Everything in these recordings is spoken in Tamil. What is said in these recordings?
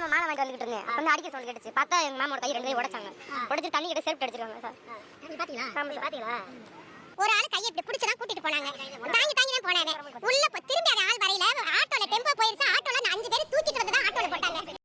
நம்ம மாலை வாங்கிட்டு வந்துகிட்டு இருந்தேன். அப்ப வந்து அடிக்க சொல்லி கேட்டுச்சு. பார்த்தா எங்க மாமோட கை ரெண்டு கை உடைச்சாங்க. உடைச்சு தண்ணி கிட்ட செருப்பு அடிச்சிருக்காங்க சார். பாத்தீங்களா? ஒரு ஆள் கையை இப்படி பிடிச்சு தான் கூட்டிட்டு போனாங்க. தாங்கி தாங்கி தான் போனாங்க. உள்ள திரும்பி அந்த ஆள் வரையில ஆட்டோல டெம்போ போயிருச்சு. ஆட்டோல அந்த அஞ்சு பேர் தூக்கிட்டு வந்து தான் ஆட்டோல போட்டாங்க.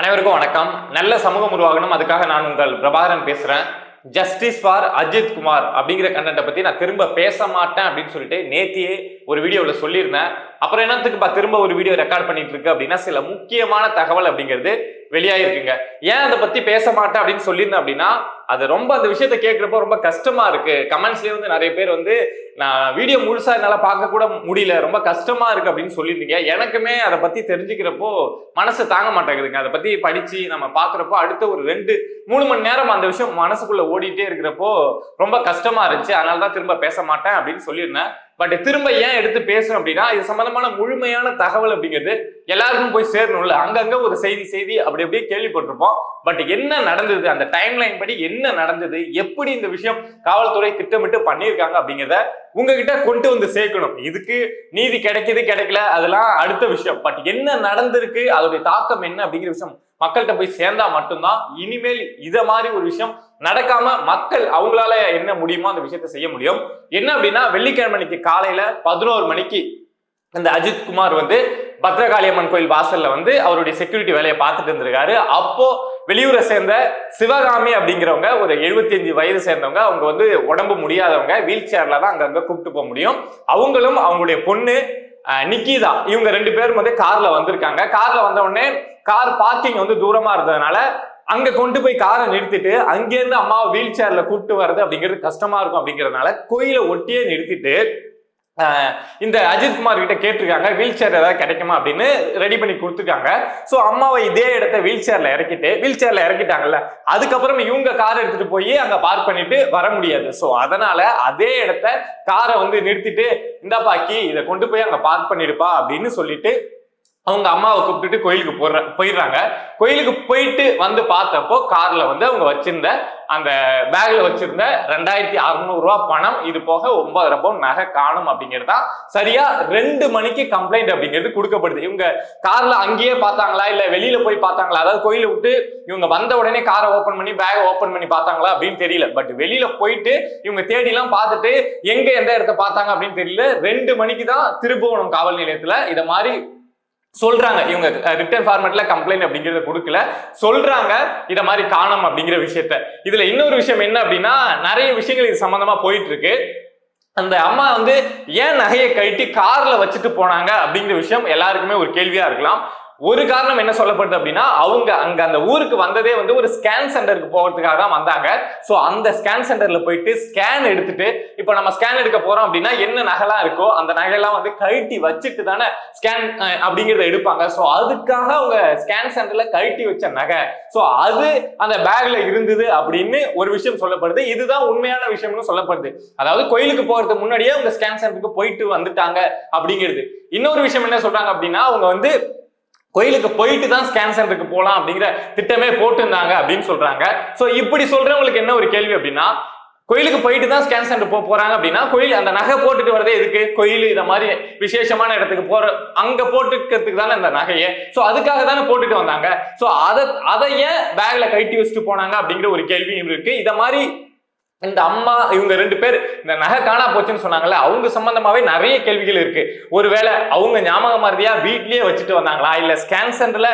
அனைவருக்கும் வணக்கம். நல்ல சமூகம் உருவாகணும். அதுக்காக நான் உங்கள் பிரபாகரன் பேசுறேன். ஜஸ்டிஸ் ஃபார் அஜித் குமார் அப்படிங்கிற கண்டென்ட்டை பற்றி நான் திரும்ப பேச மாட்டேன் அப்படின்னு சொல்லிட்டு நேத்தியே ஒரு வீடியோவில் சொல்லியிருந்தேன். அப்புறம் என்னத்துக்குப்பா திரும்ப ஒரு வீடியோ ரெக்கார்ட் பண்ணிட்டு இருக்கு அப்படின்னா சில முக்கியமான தகவல் அப்படிங்கிறது வெளியாயிருக்குங்க. ஏன் அதை பற்றி பேச மாட்டேன் அப்படின்னு சொல்லியிருந்தேன் அப்படின்னா அது ரொம்ப அந்த விஷயத்தை கேட்குறப்போ ரொம்ப கஷ்டமா இருக்கு. கமெண்ட்ஸ்லேயே வந்து நிறைய பேர் வந்து நான் வீடியோ முழுசா என்னால் பார்க்க கூட முடியல. ரொம்ப கஷ்டமா இருக்கு அப்படின்னு சொல்லியிருந்தீங்க. எனக்குமே அதை பத்தி தெரிஞ்சுக்கிறப்போ மனசு தாங்க மாட்டேங்குதுங்க. அதை பத்தி படிச்சு நம்ம பார்க்குறப்போ அடுத்த ஒரு ரெண்டு மூணு மணி நேரம் அந்த விஷயம் மனசுக்குள்ள ஓடிட்டே இருக்கிறப்போ ரொம்ப கஷ்டமா இருந்துச்சு. அதனால தான் திரும்ப பேச மாட்டேன் அப்படின்னு சொல்லியிருந்தேன். பட் திரும்ப ஏன் எடுத்து பேசுறோம் அப்படின்னா இது சம்பந்தமான முழுமையான தகவல் அப்படிங்கிறது எல்லாருக்கும் போய் சேரணும்ல. அங்கங்க ஒரு செய்தி செய்தி அப்படி அப்படியே கேள்விப்பட்டிருப்போம். பட் என்ன நடந்தது அந்த டைம் லைன் படி என்ன நடந்தது எப்படி இந்த விஷயம் காவல்துறை திட்டமிட்டு பண்ணியிருக்காங்க அப்படிங்கிறத உங்ககிட்ட கொண்டு வந்து சேர்க்கணும். இதுக்கு நீதி கிடைக்குது கிடைக்கல அதெல்லாம் அடுத்த விஷயம். பட் என்ன நடந்திருக்கு அதோடைய தாக்கம் என்ன அப்படிங்கிற விஷயம் மக்கள்கிட்ட போய் சேர்ந்தா மட்டும்தான். இனிமேல் இத மாதிரி ஒரு விஷயம் நடக்காம மக்கள் அவங்களால என்ன முடியுமோ அந்த விஷயத்த செய்ய முடியும். என்ன அப்படின்னா வெள்ளிக்கிழமை காலையில பதினோரு மணிக்கு அந்த அஜித் குமார் வந்து பத்ரகாளியம்மன் கோயில் வாசல்ல வந்து அவருடைய செக்யூரிட்டி வேலையை பார்த்துட்டு இருந்திருக்காரு. அப்போ வெளியூரை சேர்ந்த சிவகாமி அப்படிங்கிறவங்க ஒரு 75 வயது சேர்ந்தவங்க அவங்க வந்து உடம்பு முடியாதவங்க வீல் சேர்ல தான் அங்கங்க கூப்பிட்டு போக முடியும். அவங்களும் அவங்களுடைய பொண்ணு நிக்கிதா இவங்க ரெண்டு பேரும் வந்து கார்ல வந்திருக்காங்க. கார்ல வந்த உடனே கார் பார்க்கிங் வந்து தூரமா இருந்ததுனால அங்க கொண்டு போய் காரை நிறுத்திட்டு அங்கேருந்து அம்மாவை வீல் சேர்ல கூப்பிட்டு வர்றது அப்படிங்கிறது கஷ்டமா இருக்கும் அப்படிங்கறதுனால கோயிலை ஒட்டியே நிறுத்திட்டு இந்த அஜித் குமார் கிட்ட கேட்டிருக்காங்க வீல் சேர் ஏதாவது கிடைக்குமா அப்படின்னு ரெடி பண்ணி கொடுத்துருக்காங்க. ஸோ அம்மாவை இதே இடத்த வீல் சேர்ல இறக்கிட்டு வீல் சேர்ல இறக்கிட்டாங்கல்ல அதுக்கப்புறம் இவங்க கார் எடுத்துட்டு போய் அங்க பார்க் பண்ணிட்டு வர முடியாது. ஸோ அதனால அதே இடத்த காரை வந்து நிறுத்திட்டு இந்தாப்பாக்கி இதை கொண்டு போய் அங்க பார்க் பண்ணிடுப்பா அப்படின்னு சொல்லிட்டு அவங்க அம்மாவை கூப்பிட்டுட்டு கோயிலுக்கு போடுற போயிடுறாங்க. கோயிலுக்கு போயிட்டு வந்து பார்த்தப்போ கார்ல வந்து அவங்க வச்சிருந்த அந்த பேக்ல வச்சிருந்த ரெண்டாயிரத்தி அறுநூறுவா பணம் இது போக ஒன்பதரை பவுன் நகை காணும் அப்படிங்கிறது தான் சரியா ரெண்டு மணிக்கு கம்ப்ளைண்ட் அப்படிங்கிறது கொடுக்கப்படுது. இவங்க கார்ல அங்கேயே பார்த்தாங்களா இல்ல வெளியில போய் பார்த்தாங்களா? அதாவது கோயிலை விட்டு இவங்க வந்த உடனே காரை ஓப்பன் பண்ணி பேக் ஓப்பன் பண்ணி பார்த்தாங்களா அப்படின்னு தெரியல. பட் வெளியில போயிட்டு இவங்க தேடி எல்லாம் பார்த்துட்டு எங்க எந்த இடத்த பார்த்தாங்க அப்படின்னு தெரியல. ரெண்டு மணிக்கு தான் திருபுவனம் காவல் நிலையத்துல இதை மாதிரி சொல்றாங்க. இவங்க ரிட்டர்ன் ஃபார்மேட்ல கம்ப்ளைண்ட் அப்படிங்கறத கொடுக்கல. சொல்றாங்க இத மாதிரி காணும் அப்படிங்கிற விஷயத்த. இதுல இன்னொரு விஷயம் என்ன அப்படின்னா நிறைய விஷயங்கள் இது சம்பந்தமா போயிட்டு இருக்கு அந்த அம்மா வந்து ஏன் நகையை கழட்டி கார்ல வச்சுட்டு போனாங்க? அப்படிங்கிற விஷயம் எல்லாருக்குமே ஒரு கேள்வியா இருக்கலாம். ஒரு காரணம் என்ன சொல்லப்படுது அப்படின்னா அவங்க அங்க அந்த ஊருக்கு வந்ததே வந்து ஒரு ஸ்கேன் சென்டருக்கு போகிறதுக்காக தான் வந்தாங்க. ஸோ அந்த ஸ்கேன் சென்டர்ல போயிட்டு ஸ்கேன் எடுத்துட்டு இப்போ நம்ம ஸ்கேன் எடுக்க போறோம் அப்படின்னா என்ன நகைலாம் இருக்கோ அந்த நகையெல்லாம் வந்து கழட்டி வச்சுட்டு தானே ஸ்கேன் அப்படிங்கிறத எடுப்பாங்க. ஸோ அதுக்காக அவங்க ஸ்கேன் சென்டர்ல கழட்டி வச்ச நகை. ஸோ அது அந்த பேக்ல இருந்தது அப்படின்னு ஒரு விஷயம் சொல்லப்படுது. இதுதான் உண்மையான விஷயம்னு சொல்லப்படுது. அதாவது கோயிலுக்கு போறதுக்கு முன்னாடியே அவங்க ஸ்கேன் சென்டருக்கு போயிட்டு வந்துட்டாங்க அப்படிங்கிறது. இன்னொரு விஷயம் என்ன சொல்றாங்க அப்படின்னா அவங்க வந்து கோயிலுக்கு போயிட்டு தான் ஸ்கேன் சென்டருக்கு போகலாம் அப்படிங்கிற திட்டமே போட்டிருந்தாங்க அப்படின்னு சொல்றாங்க. ஸோ இப்படி சொல்றவங்களுக்கு என்ன ஒரு கேள்வி அப்படின்னா கோயிலுக்கு போயிட்டு தான் ஸ்கேன் சென்டர் போக போறாங்க அப்படின்னா கோயில் அந்த நகை போட்டுட்டு வரதே எதுக்கு? கோயில் இந்த மாதிரி விசேஷமான இடத்துக்கு போற அங்க போட்டுக்கிறதுக்கு தானே அந்த நகையை. ஸோ அதுக்காக தானே போட்டுட்டு வந்தாங்க. ஸோ அதை அதை ஏன் பேக்ல கட்டி வச்சுட்டு போனாங்க அப்படிங்கிற ஒரு கேள்வியும் இருக்கு. இதை மாதிரி இந்த அம்மா இவங்க ரெண்டு பேர் இந்த நகை காணா போச்சுன்னு சொன்னாங்கல்ல அவங்க சம்பந்தமாவே நிறைய கேள்விகள் இருக்கு. ஒருவேளை அவங்க ஞாபகம் மாதிரியா வீட்லயே வச்சுட்டு வந்தாங்களா? இல்ல ஸ்கேன் சென்டர்ல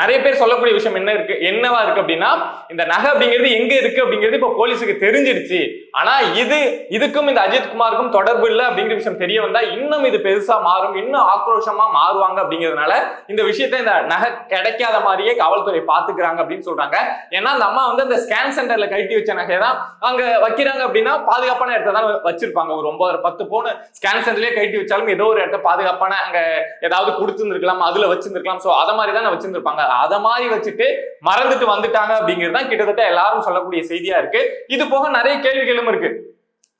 நிறைய பேர் சொல்லக்கூடிய விஷயம் என்ன இருக்கு? என்னவா இருக்கு அப்படின்னா இந்த நகை அப்படிங்கிறது எங்க இருக்கு அப்படிங்கிறது இப்ப போலீஸுக்கு தெரிஞ்சிருச்சு ஆனா இது இதுக்கும் இந்த அஜித் குமாருக்கும் தொடர்பு இல்லை அப்படிங்கிற விஷயம் தெரிய வந்தா இன்னும் இது பெருசா மாறும் இன்னும் ஆக்ரோஷமா மாறுவாங்க அப்படிங்கிறதுனால இந்த விஷயத்த இந்த நகை கிடைக்காத மாதிரியே காவல்துறை பாத்துக்கிறாங்க அப்படின்னு சொல்றாங்க. ஏன்னா அந்த அம்மா வந்து அந்த ஸ்கேன் சென்டர்ல கழட்டி வச்ச நகை தான் அங்க வைக்கிறாங்க அப்படின்னா பாதுகாப்பான இடத்துல தான் வச்சிருப்பாங்க. ஒரு ஒன்பது பத்து பவுன் ஸ்கேன் சென்டர்லயே கழட்டி வச்சாலும் ஏதோ ஒரு இடத்த பாதுகாப்பான அங்க ஏதாவது கொடுத்துருந்துருக்கலாம் அதுல வச்சிருந்துருக்கலாம். சோ அத மாதிரி தான் வச்சிருந்துருப்பாங்க. அத மாதிரி வச்சுட்டு மறந்துட்டு வந்துட்டாங்க அப்படிங்கிறது தான் கிட்டத்தட்ட எல்லாரும் சொல்லக்கூடிய செய்தியா இருக்கு. இது போக நிறைய கேள்விகளும் இருக்கு.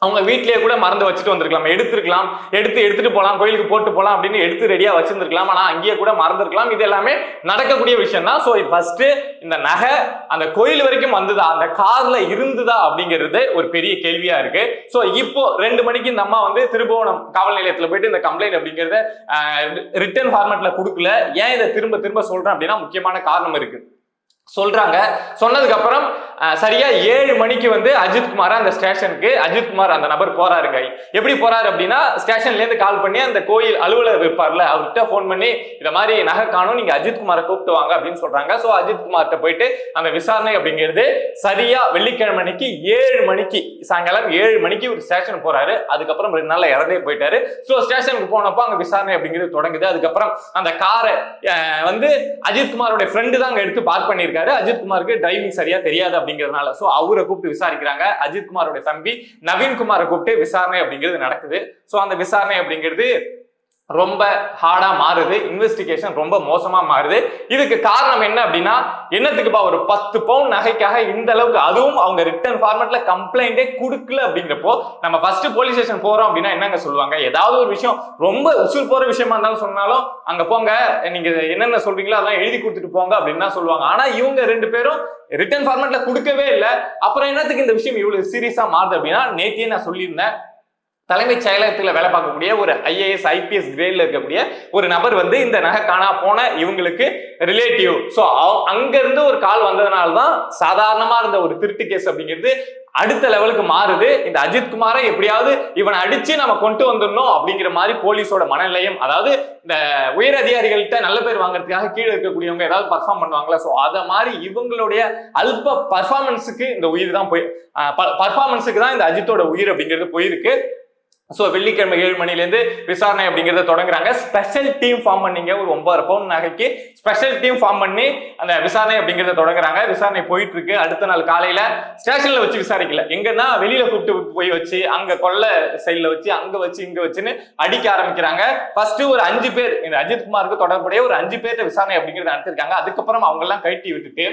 அவங்க வீட்லயே கூட மறந்து வச்சுட்டு வந்திருக்கலாம். எடுத்திருக்கலாம். எடுத்து எடுத்துட்டு போகலாம் கோயிலுக்கு போட்டு போகலாம் அப்படின்னு எடுத்து ரெடியா வச்சிருந்திருக்கலாம். ஆனா அங்கேயே கூட மறந்துருக்கலாம். இது எல்லாமே நடக்கக்கூடிய விஷயம் தான் ஸோ ஃபர்ஸ்ட் இந்த நகை அந்த கோயில் வரைக்கும் வந்ததா? அந்த கார்ல இருந்ததா? அப்படிங்கிறது ஒரு பெரிய கேள்வியா இருக்கு. ஸோ இப்போ ரெண்டு மணிக்கு இந்த அம்மா வந்து திருபுவனம் காவல் நிலையத்துல போயிட்டு இந்த கம்ப்ளைண்ட் அப்படிங்கறத ரிட்டர்ன் ஃபார்மேட்ல கொடுக்கல. ஏன் இதை திரும்ப திரும்ப சொல்றேன் அப்படின்னா முக்கியமான காரணம் இருக்கு. சொல்றாங்க. சொன்னதுக்கு அப்புறம் சரியா ஏழு மணிக்கு வந்து அஜித் குமார் அந்த ஸ்டேஷனுக்கு அஜித் குமார் அந்த நபர் போறாருங்க. எப்படி போறாரு அப்படின்னா ஸ்டேஷன்ல இருந்து கால் பண்ணி அந்த கோயில் அலுவலர் இருப்பார்ல அவர்கிட்ட ஃபோன் பண்ணி இந்த மாதிரி நகை காணும் நீங்க அஜித்குமாரை கூப்பிட்டு வாங்க அப்படின்னு சொல்றாங்க. ஸோ அஜித் குமார்கிட்ட போயிட்டு அந்த விசாரணை அப்படிங்கிறது சரியா வெள்ளிக்கிழமை அன்னைக்கு ஏழு மணிக்கு சாயங்காலம் ஏழு மணிக்கு ஒரு ஸ்டேஷன் போறாரு. அதுக்கப்புறம் ரெண்டு நாள்ல இறந்தே போயிட்டாரு. ஸோ ஸ்டேஷனுக்கு போனப்போ அங்க விசாரணை அப்படிங்கிறது தொடங்குது. அதுக்கப்புறம் அந்த காரை வந்து அஜித் குமாரோட ஃப்ரெண்டு தான் அங்க எடுத்து பார்க் இருக்காரு அஜித் குமாருக்கு டிரைவிங் சரியா தெரியாது அப்படிங்கிறதுனால. ஸோ அவரை கூப்பிட்டு விசாரிக்கிறாங்க. அஜித் குமாரோட தம்பி நவீன் குமாரை கூப்பிட்டு விசாரணை அப்படிங்கிறது நடக்குது. ஸோ அந்த விசாரணை அப்படிங்கிறது ரொம்ப ஹார்டா மாறுது. இன்வெஸ்டிகேஷன் ரொம்ப மோசமா மாறுது. இதுக்கு காரணம் என்ன அப்படின்னா என்னத்துக்குப்பா ஒரு பத்து பவுன் நகைக்காக இந்த அளவுக்கு அதுவும் அவங்க ரிட்டர்ன் ஃபார்மேட்ல கம்ப்ளைண்டே கொடுக்கல அப்படிங்கிறப்போ நம்ம ஃபர்ஸ்ட் போலீஸ் ஸ்டேஷன் போறோம் அப்படின்னா என்னங்க சொல்லுவாங்க? ஏதாவது ஒரு விஷயம் ரொம்ப உசூர் போற விஷயமா இருந்தாலும் சொன்னாலும் அங்க போங்க நீங்க என்னென்ன சொல்றீங்களோ அதெல்லாம் எழுதி கொடுத்துட்டு போங்க அப்படின்னு தான் சொல்லுவாங்க. ஆனா இவங்க ரெண்டு பேரும் ரிட்டர்ன் ஃபார்மேட்ல கொடுக்கவே இல்லை. அப்புறம் என்னத்துக்கு இந்த விஷயம் இவ்வளவு சீரியஸா மாறுது அப்படின்னா நேத்தியே நான் சொல்லியிருந்தேன் தலைமைச் செயலகத்தில் வேலை பார்க்கக்கூடிய ஒரு ஐஏஎஸ் ஐபிஎஸ் கிரேட்ல இருக்கக்கூடிய ஒரு நபர் வந்து இந்த நகை காணா போன இவங்களுக்கு ரிலேட்டிவ் ஸோ அங்க இருந்து ஒரு கால் வந்ததுனால தான் சாதாரணமா இருந்த ஒரு திருட்டு கேஸ் அப்படிங்கிறது அடுத்த லெவலுக்கு மாறுது. இந்த அஜித் குமாரை எப்படியாவது இவனை அடிச்சு நம்ம கொண்டு வந்துடணும் அப்படிங்கிற மாதிரி போலீஸோட மனநிலையம் அதாவது இந்த உயர் அதிகாரிகள்கிட்ட நல்ல பேர் வாங்குறதுக்காக கீழே இருக்கக்கூடியவங்க ஏதாவது பர்ஃபார்ம் பண்ணுவாங்களா? ஸோ அதை மாதிரி இவங்களுடைய அல்ப பர்ஃபார்மன்ஸுக்கு இந்த உயிர் தான் போய் பர்ஃபார்மன்ஸுக்கு தான் இந்த அஜித்தோட உயிர் அப்படிங்கிறது போயிருக்கு. ஸோ வெள்ளிக்கிழமை ஏழு மணிலேருந்து விசாரணை அப்படிங்கிறத தொடங்குறாங்க. ஸ்பெஷல் டீம் ஃபார்ம் பண்ணீங்க. ஒரு ஒன்பது பவுன் நகைக்கு ஸ்பெஷல் டீம் ஃபார்ம் பண்ணி அந்த விசாரணை அப்படிங்கிறத தொடங்குறாங்க. விசாரணை போயிட்டு இருக்கு அடுத்த நாள் காலையில ஸ்டேஷன்ல வச்சு விசாரிக்கல. எங்கன்னா வெளியில கூப்பிட்டு போய் வச்சு அங்க கொல்ல சைட்ல வச்சு அங்க வச்சு இங்க வச்சுன்னு அடிக்க ஆரம்பிக்கிறாங்க. ஃபர்ஸ்ட் ஒரு அஞ்சு பேர் இந்த அஜித் குமாருக்கு தொடர்புடைய ஒரு அஞ்சு பேர்ட்ட விசாரணை அப்படிங்கிறத நடத்திருக்காங்க. அதுக்கப்புறம் அவங்க எல்லாம் கழட்டி விட்டுட்டு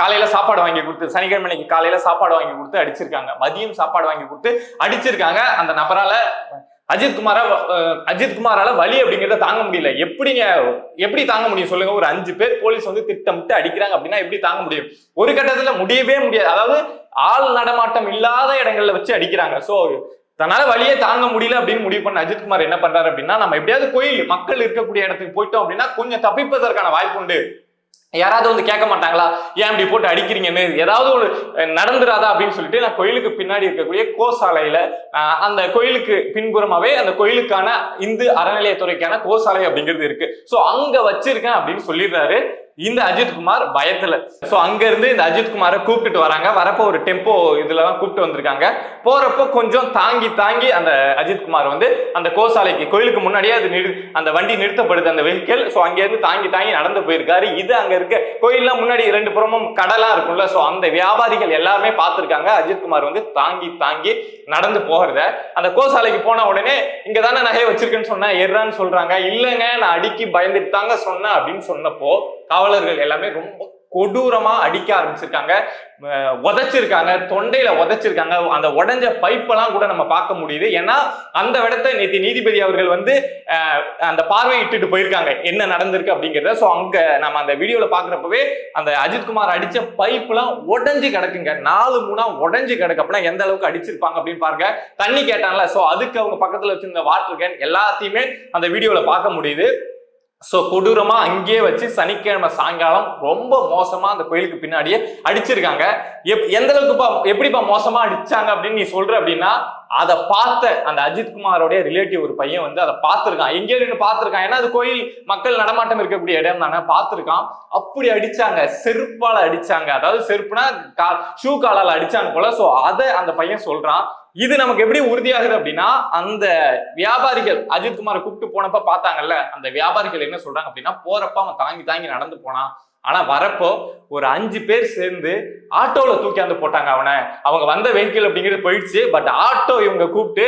காலையில சாப்பாடு வாங்கி கொடுத்து சனிக்கிழமை அன்னைக்கு காலையில சாப்பாடு வாங்கி கொடுத்து அடிச்சிருக்காங்க. மதியம் சாப்பாடு வாங்கி கொடுத்து அடிச்சிருக்காங்க. அந்த நபரால அஜித் குமாரா அஜித் குமாரால வலி அப்படிங்கிறத தாங்க முடியல. எப்படிங்க எப்படி தாங்க முடியும் சொல்லுங்க. ஒரு அஞ்சு பேர் போலீஸ் வந்து திட்டமிட்டு அடிக்கிறாங்க அப்படின்னா எப்படி தாங்க முடியும்? ஒரு கட்டத்துல முடியவே முடியாது. அதாவது ஆள் நடமாட்டம் இல்லாத இடங்கள்ல வச்சு அடிக்கிறாங்க. சோ தன்னால வழியே தாங்க முடியல அப்படின்னு முடிவு பண்ண அஜித்குமார் என்ன பண்றாரு அப்படின்னா நம்ம எப்படியாவது கோயில் மக்கள் இருக்கக்கூடிய இடத்துக்கு போயிட்டோம் அப்படின்னா கொஞ்சம் தப்பிப்பதற்கான வாய்ப்பு உண்டு. யாராவது வந்து கேட்க மாட்டாங்களா? ஏன் இப்படி போட்டு அடிக்கிறீங்கன்னு? ஏதாவது ஒரு நடந்துராதா? அப்படின்னு சொல்லிட்டு நான் கோயிலுக்கு பின்னாடி இருக்கக்கூடிய கோசாலையில அஹ், அந்த கோயிலுக்கு பின்புறமாவே அந்த கோயிலுக்கான இந்து அறநிலையத்துறைக்கான கோசாலை அப்படிங்கிறது இருக்கு. சோ அங்க வச்சிருக்கேன் அப்படின்னு சொல்லிடுறாரு. இந்த அஜித் குமார் பயத்துல. சோ அங்க இருந்து இந்த அஜித்குமாரை கூப்பிட்டுட்டு வராங்க. வரப்போ ஒரு டெம்போ இதுல தான் கூப்பிட்டு வந்திருக்காங்க. போறப்போ கொஞ்சம் தாங்கி தாங்கி அந்த அஜித் குமார் வந்து அந்த கோசாலைக்கு கோயிலுக்கு முன்னாடியே அது நிறு அந்த வண்டி நிறுத்தப்படுது அந்த வெஹிக்கல் ஸோ அங்கேருந்து தாங்கி தாங்கி நடந்து போயிருக்காரு. இது அங்க இருக்க கோயில்லாம் முன்னாடி ரெண்டு புறமும் கடலா இருக்கும்ல. ஸோ அந்த வியாபாரிகள் எல்லாருமே பார்த்திருக்காங்க. அஜித் குமார் வந்து தாங்கி தாங்கி நடந்து போகிறத அந்த கோசாலைக்கு போன உடனே இங்க தானே நகையை வச்சிருக்கேன்னு சொன்னேன் எர்றான்னு சொல்றாங்க. இல்லைங்க நான் அடிக்கி பயந்துட்டு தாங்க சொன்னேன் அப்படின்னு சொன்னப்போ காவலர்கள் எல்லாமே ரொம்ப கொடூரமா அடிக்க ஆரம்பிச்சிருக்காங்க. உதைச்சிருக்காங்க தொண்டையில உதைச்சிருக்காங்க. அந்த உடஞ்ச பைப்பெல்லாம் கூட நம்ம பார்க்க முடியுது. ஏன்னா அந்த இடத்த நேற்று நீதிபதி அவர்கள் வந்து அந்த அந்த பார்வையிட்டுட்டு போயிருக்காங்க. என்ன நடந்திருக்கு அப்படிங்கிறத. ஸோ அங்க நம்ம அந்த வீடியோல பாக்குறப்பவே அந்த அஜித்குமார் அடிச்ச பைப்லாம் உடஞ்சு கிடக்குங்க. நாலு மூணா உடஞ்சி கிடக்கு. அப்படின்னா எந்த அளவுக்கு அடிச்சிருப்பாங்க அப்படின்னு பாருங்க. தண்ணி கேட்டான்ல. ஸோ அதுக்கு அவங்க பக்கத்துல வச்சிருந்த வாட்டர் கேன் எல்லாத்தையுமே அந்த வீடியோல பார்க்க முடியுது. ஸோ கொடூரமா அங்கேயே வச்சு சனிக்கிழமை சாயங்காலம் ரொம்ப மோசமா அந்த கோயிலுக்கு பின்னாடியே அடிச்சிருக்காங்க. எப்- எந்த அளவுக்குப்பா எப்படிப்பா மோசமா அடிச்சாங்க அப்படின்னு நீ சொல்ற அப்படின்னா அதை பார்த்த அந்த அஜித் குமாரோடைய ரிலேட்டிவ் ஒரு பையன் வந்து அதை பார்த்திருக்கான். எங்கேயோ நின்று பார்த்திருக்கான். ஏன்னா அது கோயில் மக்கள் நடமாட்டம் இருக்கக்கூடிய இடம் தானே பார்த்துருக்கான். அப்படி அடிச்சாங்க. செருப்பால அடிச்சாங்க. அதாவது செருப்புனா கா ஷூ காலால அடிச்சாங்க போல. சோ அதை அந்த பையன் சொல்றான். இது நமக்கு எப்படி உறுதியாகுது அப்படின்னா அந்த வியாபாரிகள் அஜித் குமார் கூப்பிட்டு போனப்ப பார்த்தாங்கல்ல அந்த வியாபாரிகள் என்ன சொல்றாங்க அப்படின்னா போறப்ப அவன் தாங்கி தாங்கி நடந்து போனான். ஆனா வரப்போ ஒரு அஞ்சு பேர் சேர்ந்து ஆட்டோல தூக்கியாந்து போட்டாங்க அவனை. அவங்க வந்த வெஹிக்கிள் அப்படிங்கிறது போயிடுச்சு பட் ஆட்டோ இவங்க கூப்பிட்டு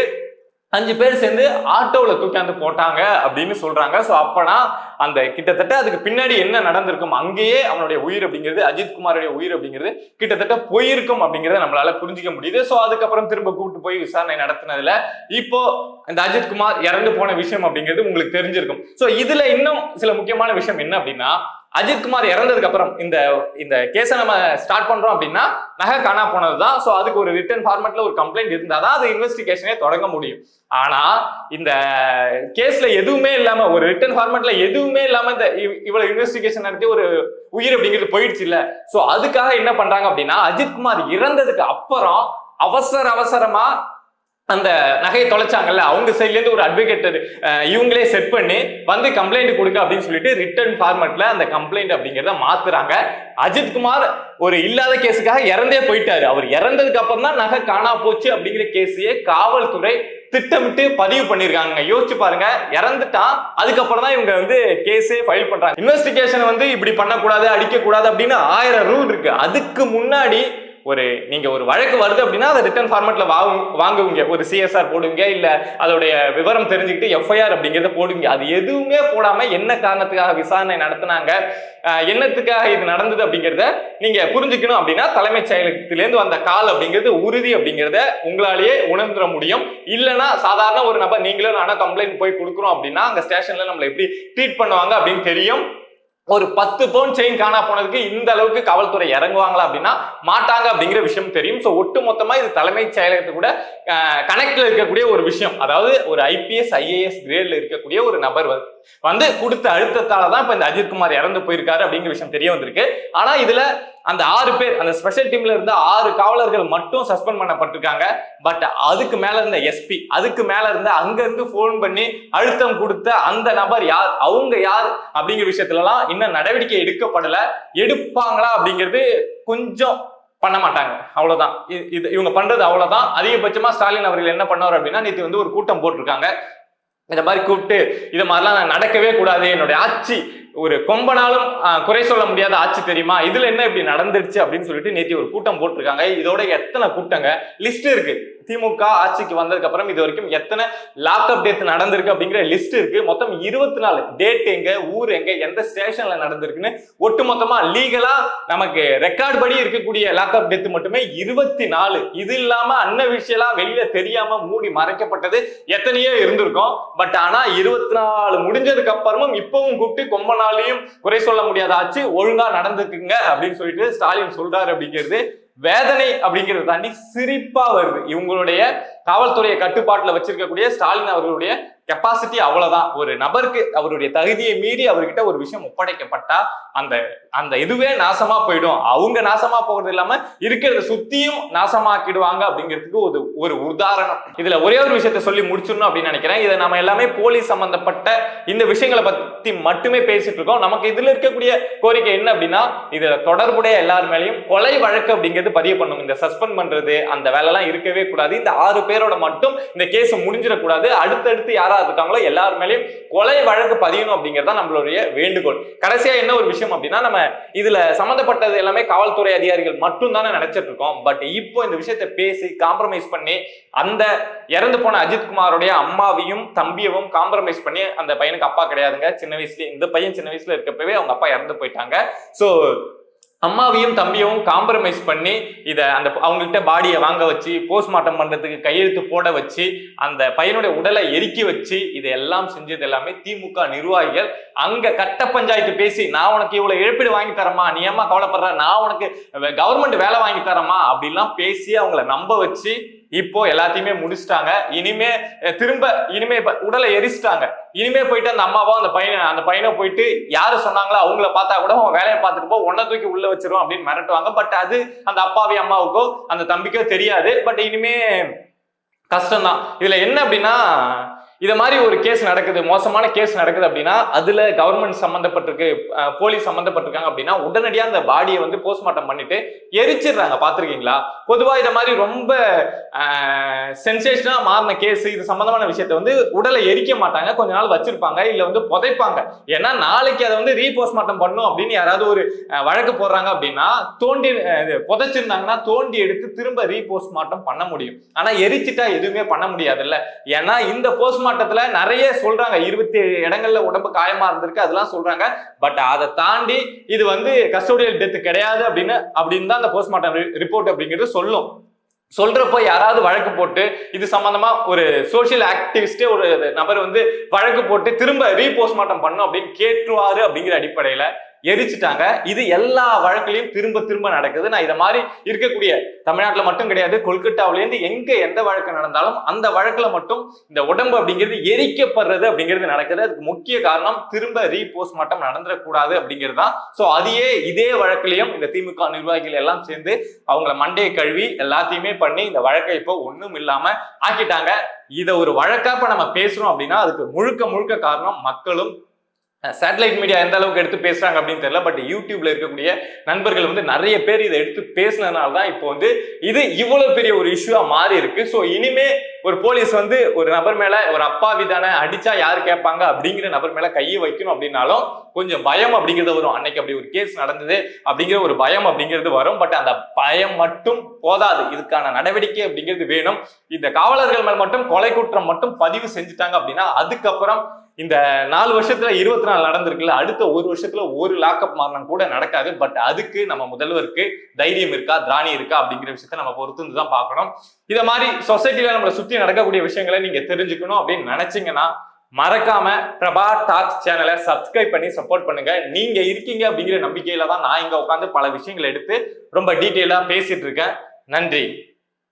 அஞ்சு பேர் சேர்ந்து ஆட்டோவில் தூக்காந்து போட்டாங்க அப்படின்னு சொல்றாங்க. ஸோ அப்பனா அந்த கிட்டத்தட்ட அதுக்கு பின்னாடி என்ன நடந்திருக்கும்? அங்கேயே அவனுடைய உயிர் அப்படிங்கிறது அஜித் குமாருடைய உயிர் அப்படிங்கிறது கிட்டத்தட்ட போயிருக்கும் அப்படிங்கிறத நம்மளால புரிஞ்சுக்க முடியுது. ஸோ அதுக்கப்புறம் திரும்ப கூப்பிட்டு போய் விசாரணை நடத்தினதுல இப்போ இந்த அஜித் குமார் இறந்து போன விஷயம் அப்படிங்கிறது உங்களுக்கு தெரிஞ்சிருக்கும். ஸோ இதுல இன்னும் சில முக்கியமான விஷயம் என்ன அப்படின்னா அஜித் குமார் இறந்ததுக்கு அப்புறம் இந்த இந்த கேஸை நம்ம ஸ்டார்ட் பண்றோம் அப்படின்னா நகை காணா போனதுதான். ஸோ அதுக்கு ஒரு ரிட்டர்ன் ஃபார்மேட்ல ஒரு கம்ப்ளைண்ட் இருந்தாதான் அது இன்வெஸ்டிகேஷனே தொடங்க முடியும். ஆனா இந்த கேஸ்ல எதுவுமே இல்லாம ஒரு ரிட்டர்ன் ஃபார்மேட்ல எதுவுமே இல்லாம இந்த இவ்- இவ்வளவு இன்வெஸ்டிகேஷன் நடத்தி ஒரு உயிர் அப்படிங்கிறது போயிடுச்சு இல்ல. ஸோ அதுக்காக என்ன பண்றாங்க அப்படின்னா அஜித் குமார் இறந்ததுக்கு அப்புறம் அவசர அவசரமா அந்த நகையை தொலைச்சாங்கல்ல அவங்க சைட்லேருந்து ஒரு அட்வொகேட் இவங்களே செட் பண்ணி வந்து கம்ப்ளைண்ட் கொடுக்க அப்படின்னு சொல்லிட்டு ரிட்டர்ன் ஃபார்மேட்ல அந்த கம்ப்ளைண்ட் அப்படிங்கிறத மாத்துறாங்க. அஜித் குமார் ஒரு இல்லாத கேஸுக்காக இறந்தே போயிட்டாரு. அவர் இறந்ததுக்கு அப்புறம் தான் நகை காணா போச்சு அப்படிங்கிற கேஸையே காவல்துறை திட்டமிட்டு பதிவு பண்ணிருக்காங்க. யோசிச்சு பாருங்க இறந்துட்டான் அதுக்கப்புறம் தான் இவங்க வந்து கேஸே ஃபைல் பண்றாங்க. இன்வெஸ்டிகேஷன் வந்து இப்படி பண்ணக்கூடாது அடிக்க கூடாது அப்படின்னு ஆயிரம் ரூல் இருக்கு. அதுக்கு முன்னாடி ஒரு நீங்க ஒரு வழக்கு வருது அப்படின்னா அதை ரிட்டர்ன் ஃபார்மேட்ல வாங்குவீங்க. ஒரு சிஎஸ்ஆர் போடுவீங்க இல்ல அதோடைய விவரம் தெரிஞ்சுக்கிட்டு எஃப்ஐஆர் அப்படிங்கறத போடுவீங்க. அது எதுவுமே போடாம என்ன காரணத்துக்காக விசாரணை நடத்துனாங்க என்னத்துக்காக இது நடந்தது அப்படிங்கறத நீங்க புரிஞ்சுக்கணும் அப்படின்னா தலைமைச் செயலகத்திலேருந்து வந்த கால் அப்படிங்கிறது உறுதி அப்படிங்கிறத உங்களாலேயே உணர்ந்துட முடியும். இல்லைன்னா சாதாரண ஒரு நபர் நீங்களும் நானும் கம்ப்ளைண்ட் போய் கொடுக்குறோம் அப்படின்னா அங்க ஸ்டேஷன்ல நம்மளை எப்படி ட்ரீட் பண்ணுவாங்க அப்படின்னு தெரியும். ஒரு பத்து பவுன் செயின் காணா போனதுக்கு இந்த அளவுக்கு காவல்துறை இறங்குவாங்களா அப்படின்னா மாட்டாங்க அப்படிங்கிற விஷயம் தெரியும். ஸோ ஒட்டு மொத்தமா இது தலைமைச் செயலகத்து கூட கனெக்ட்ல இருக்கக்கூடிய ஒரு விஷயம். அதாவது ஒரு ஐபிஎஸ் ஐஏஎஸ் கிரேட்ல இருக்கக்கூடிய ஒரு நபர் வந்து கொடுத்த அழுத்தத்தால தான் இப்ப இந்த அஜித் குமார் இறந்து போயிருக்காரு அப்படிங்கிற விஷயம் தெரிய வந்திருக்கு. ஆனா இதுல அந்த ஆறு பேர் அந்த ஸ்பெஷல் டீம்ல இருந்த ஆறு காவலர்கள் மட்டும் சஸ்பெண்ட் பண்ணப்பட்டிருக்காங்க. பட் அதுக்கு மேல இருந்த எஸ்பி அதுக்கு மேல இருந்த அங்க இருந்து போன் பண்ணி அழுத்தம் கொடுத்த அந்த நபர் யார் அவங்க யார் அப்படிங்கிற விஷயத்துல எல்லாம் இன்னும் நடவடிக்கை எடுக்கப்படல. எடுப்பாங்களா அப்படிங்கிறது கொஞ்சம் பண்ண மாட்டாங்க. அவ்வளவுதான். இது இவங்க பண்றது அவ்வளவுதான். அதிகபட்சமா ஸ்டாலின் அவர்கள் என்ன பண்ணார் அப்படின்னா நேற்று வந்து ஒரு கூட்டம் போட்டிருக்காங்க. இந்த மாதிரி கூப்பிட்டு இது மாதிரிலாம் நான் நடக்கவே கூடாது. என்னுடைய ஆட்சி ஒரு கொம்பனாலும் குறை சொல்ல முடியாத ஆட்சி தெரியுமா? இதுல என்ன இப்படி நடந்துருச்சு அப்படின்னு சொல்லிட்டு நேற்று ஒரு கூட்டம் போட்டிருக்காங்க. இதோட எத்தனை கூட்டங்க? லிஸ்ட் இருக்கு. திமுக ஆட்சிக்கு வந்ததுக்கு அப்புறம் இது வரைக்கும் எத்தனை லாக்அப் டேத் நடந்திருக்கு அப்படிங்கிற லிஸ்ட் இருக்கு. மொத்தம் இருபத்தி நாலு டேட் எங்க ஊர் எங்க எந்த ஸ்டேஷன்ல நடந்திருக்குன்னு ஒட்டு மொத்தமா லீகலா நமக்கு ரெக்கார்ட் படி இருக்கக்கூடிய லேப்டாப் டெத் மட்டுமே இருபத்தி நாலு இது இல்லாம அன்ன விஷயம்லாம் வெளியில தெரியாம மூடி மறைக்கப்பட்டது எத்தனையோ இருந்திருக்கும். பட் ஆனா இருபத்தி நாலு முடிஞ்சதுக்கு அப்புறமும் இப்பவும் கூப்பிட்டு கொம்ப நாளையும் குறை சொல்ல முடியாத ஆச்சு ஒழுங்கா நடந்துக்குங்க அப்படின்னு சொல்லிட்டு ஸ்டாலின் சொல்றாரு அப்படிங்கிறது வேதனை அப்படிங்கிறத தாண்டி சிரிப்பா வருது. இவங்களுடைய காவல்துறையை கட்டுப்பாட்டுல வச்சிருக்கக்கூடிய ஸ்டாலின் அவர்களுடைய கெப்பாசிட்டி அவ்வளவுதான். ஒரு நபருக்கு அவருடைய தகுதியை மீறி அவர்கிட்ட ஒரு விஷயம் ஒப்படைக்கப்பட்டா அந்த அந்த இதுவே நாசமா போயிடும். அவங்க நாசமா போகிறது இல்லாம இருக்கிறத சுத்தியும் நாசமாக்கிடுவாங்க அப்படிங்கிறதுக்கு ஒரு ஒரு உதாரணம். இதுல ஒரே ஒரு விஷயத்த சொல்லி முடிச்சிடணும் அப்படின்னு நினைக்கிறேன். இதை நம்ம எல்லாமே போலீஸ் சம்பந்தப்பட்ட இந்த விஷயங்களை பத்தி மட்டுமே பேசிட்டு இருக்கோம். நமக்கு இதுல இருக்கக்கூடிய கோரிக்கை என்ன அப்படின்னா இதுல தொடர்புடைய எல்லார் மேலயும் கொலை வழக்கு அப்படிங்கிறது பதிவு பண்ணும் இந்த சஸ்பெண்ட் பண்றது அந்த வேலைலாம் இருக்கவே கூடாது. இந்த ஆறு பேரோட மட்டும் இந்த கேஸ் முடிஞ்சிடக்கூடாது. அடுத்தடுத்து யாரா இருக்காங்களோ எல்லார் மேலேயும் கொலை வழக்கு பதியணும் அப்படிங்கிறது தான் நம்மளுடைய வேண்டுகோள். கடைசியா என்ன ஒரு விஷயம் அப்படின்னா நம்ம இதுல சம்மந்தப்பட்டது எல்லாமே காவல்துறை அதிகாரிகள் மட்டும் தானே நினைச்சிட்டு இருக்கோம். பட் இப்போ இந்த விஷயத்தை பேசி காம்ப்ரமைஸ் பண்ணி அந்த இறந்து போன அஜித் குமாரோடைய அம்மாவையும் தம்பியவும் காம்ப்ரமைஸ் பண்ணி அந்த பையனுக்கு அப்பா கிடையாதுங்க. சின்ன வயசுல இந்த பையன் சின்ன வயசுல இருக்கப்பவே அவங்க அப்பா இறந்து போயிட்டாங்க. ஸோ அம்மாவையும் தம்பியும் காம்ப்ரமைஸ் பண்ணி இதை அந்த அவங்கள்ட்ட பாடியை வாங்க வச்சு போஸ்ட்மார்ட்டம் பண்ணுறதுக்கு கையெழுத்து போட வச்சு அந்த பையனுடைய உடலை எரிக்கி வச்சு இதை எல்லாம் செஞ்சது எல்லாமே திமுக நிர்வாகிகள். அங்கே கட்ட பஞ்சாயத்து பேசி நான் உனக்கு இவ்வளோ இழப்பீடு வாங்கி தரமா நீ ஏமா கவலைப்படுற? நான் உனக்கு கவர்மெண்ட் வேலை வாங்கி தரமா அப்படிலாம் பேசி அவங்கள நம்ப வச்சு இப்போ எல்லாத்தையுமே முடிச்சிட்டாங்க. இனிமே திரும்ப இனிமே உடலை எரிச்சிட்டாங்க. இனிமே போயிட்டு அந்த அம்மாவோ அந்த பையனை அந்த பையனை போயிட்டு யாரு சொன்னாங்களோ அவங்கள பார்த்தா கூட அவன் வேலையை பார்த்துட்டு போ உன்னை தூக்கி உள்ள வச்சிருவோம் அப்படின்னு மிரட்டுவாங்க. பட் அது அந்த அப்பாவி அம்மாவுக்கோ அந்த தம்பிக்கோ தெரியாது. பட் இனிமே கஷ்டம்தான். இதுல என்ன அப்படின்னா இது மாதிரி ஒரு கேஸ் நடக்குது மோசமான கேஸ் நடக்குது அப்படின்னா அதுல கவர்மெண்ட் சம்மந்தப்பட்டிருக்கு போலீஸ் சம்மந்தப்பட்டிருக்காங்க அப்படின்னா உடனடியா அந்த பாடியை வந்து போஸ்ட்மார்ட்டம் பண்ணிட்டு எரிச்சிடுறாங்க. பாத்திருக்கீங்களா பொதுவா இதை மாதிரி ரொம்ப சென்சேஷனா மாறின கேஸ் இது சம்பந்தமான விஷயத்த வந்து உடலை எரிக்க மாட்டாங்க. கொஞ்ச நாள் வச்சிருப்பாங்க இல்ல வந்து புதைப்பாங்க. ஏன்னா நாளைக்கு அதை வந்து ரீபோஸ்ட்மார்ட்டம் பண்ணும் அப்படின்னு யாராவது ஒரு வழக்கு போடுறாங்க அப்படின்னா தோண்டி இது புதைச்சிருந்தாங்கன்னா தோண்டி எடுத்து திரும்ப ரீபோஸ்ட்மார்ட்டம் பண்ண முடியும். ஆனா எரிச்சிட்டா எதுவுமே பண்ண முடியாதுல்ல. ஏன்னா இந்த போஸ்ட்மார்ட்டத்துல நிறைய சொல்றாங்க. இருபத்தி ஏழு இடங்கள்ல உடம்பு காயமா இருந்திருக்கு அதெல்லாம் சொல்றாங்க. பட் அதை தாண்டி இது வந்து கஸ்டோடியல் டெத் கிடையாது அப்படின்னு அப்படின்னு தான் அந்த போஸ்ட்மார்ட்டம் ரிப்போர்ட் அப்படிங்கிறது சொல்லும். சொல்றப்போ யாராவது வழக்கு போட்டு இது சம்பந்தமா ஒரு சோஷியல் ஆக்டிவிஸ்டே ஒரு நபர் வந்து வழக்கு போட்டு திரும்ப ரீபோஸ்ட்மார்ட்டம் பண்ணும் அப்படின்னு கேட்டுருவாரு அப்படிங்கிற அடிப்படையில எரிச்சிட்டாங்க. இது எல்லா வழக்குலையும் திரும்ப திரும்ப நடக்குது. நான் இதை மாதிரி இருக்கக்கூடிய தமிழ்நாட்டில் மட்டும் கிடையாது கொல்கட்டாவிலேருந்து எங்க எந்த வழக்கு நடந்தாலும் அந்த வழக்குல மட்டும் இந்த உடம்பு அப்படிங்கிறது எரிக்கப்படுறது அப்படிங்கிறது நடக்குது. அதுக்கு முக்கிய காரணம் திரும்ப ரீபோஸ்ட்மார்ட்டம் நடந்துடக்கூடாது அப்படிங்கிறது தான். ஸோ அதையே இதே வழக்குலையும் இந்த திமுக நிர்வாகிகள் எல்லாம் சேர்ந்து அவங்கள மண்டையை கழுவி எல்லாத்தையுமே பண்ணி இந்த வழக்கை இப்போ ஒன்றும் இல்லாம ஆக்கிட்டாங்க. இதை ஒரு வழக்கா இப்ப நம்ம பேசுறோம் அப்படின்னா அதுக்கு முழுக்க முழுக்க காரணம் மக்களும் சேட்டலைட் மீடியா எந்த அளவுக்கு எடுத்து பேசுறாங்க அப்படின்னு தெரியல பட் யூடியூப்ல இருக்கக்கூடிய நண்பர்கள் வந்து நிறைய பேர் இதை எடுத்து பேசினதுனால தான் இப்போ வந்து இது இவ்வளவு பெரிய ஒரு இஷ்யூவா மாறி இருக்கு. ஸோ இனிமே ஒரு போலீஸ் வந்து ஒரு நபர் மேல ஒரு அப்பாவிதான அடிச்சா யார் கேட்பாங்க அப்படிங்கிற நபர் மேல கையை வைக்கணும் அப்படின்னாலும் கொஞ்சம் பயம் அப்படிங்கிறது வரும். அன்னைக்கு அப்படி ஒரு கேஸ் நடந்தது அப்படிங்கிற ஒரு பயம் அப்படிங்கிறது வரும். பட் அந்த பயம் மட்டும் போதாது. இதுக்கான நடவடிக்கை அப்படிங்கிறது வேணும். இந்த காவலர்கள் மேல் மட்டும் கொலை குற்றம் மட்டும் பதிவு செஞ்சுட்டாங்க அப்படின்னா அதுக்கப்புறம் இந்த நாலு வருஷத்துல இருபத்தி நாலு நடந்திருக்குல்ல அடுத்த ஒரு வருஷத்துல ஒரு லாக்அப் மரணம் கூட நடக்காது. பட் அதுக்கு நம்ம முதல்வருக்கு தைரியம் இருக்கா திராணி இருக்கா அப்படிங்கிற விஷயத்த நம்ம பொறுத்து இருந்து தான் பார்க்கணும். இத மாதிரி சொசைட்டில நம்மளை சுத்தி நடக்கக்கூடிய விஷயங்களை நீங்க தெரிஞ்சுக்கணும் அப்படின்னு நினைச்சீங்கன்னா மறக்காம பிரபா டாக்ஸ் சேனலை சப்ஸ்கிரைப் பண்ணி சப்போர்ட் பண்ணுங்க. நீங்க இருக்கீங்க அப்படிங்கிற நம்பிக்கையில தான் நான் இங்க உட்காந்து பல விஷயங்களை எடுத்து ரொம்ப டீட்டெயிலா பேசிட்டு இருக்கேன். நன்றி.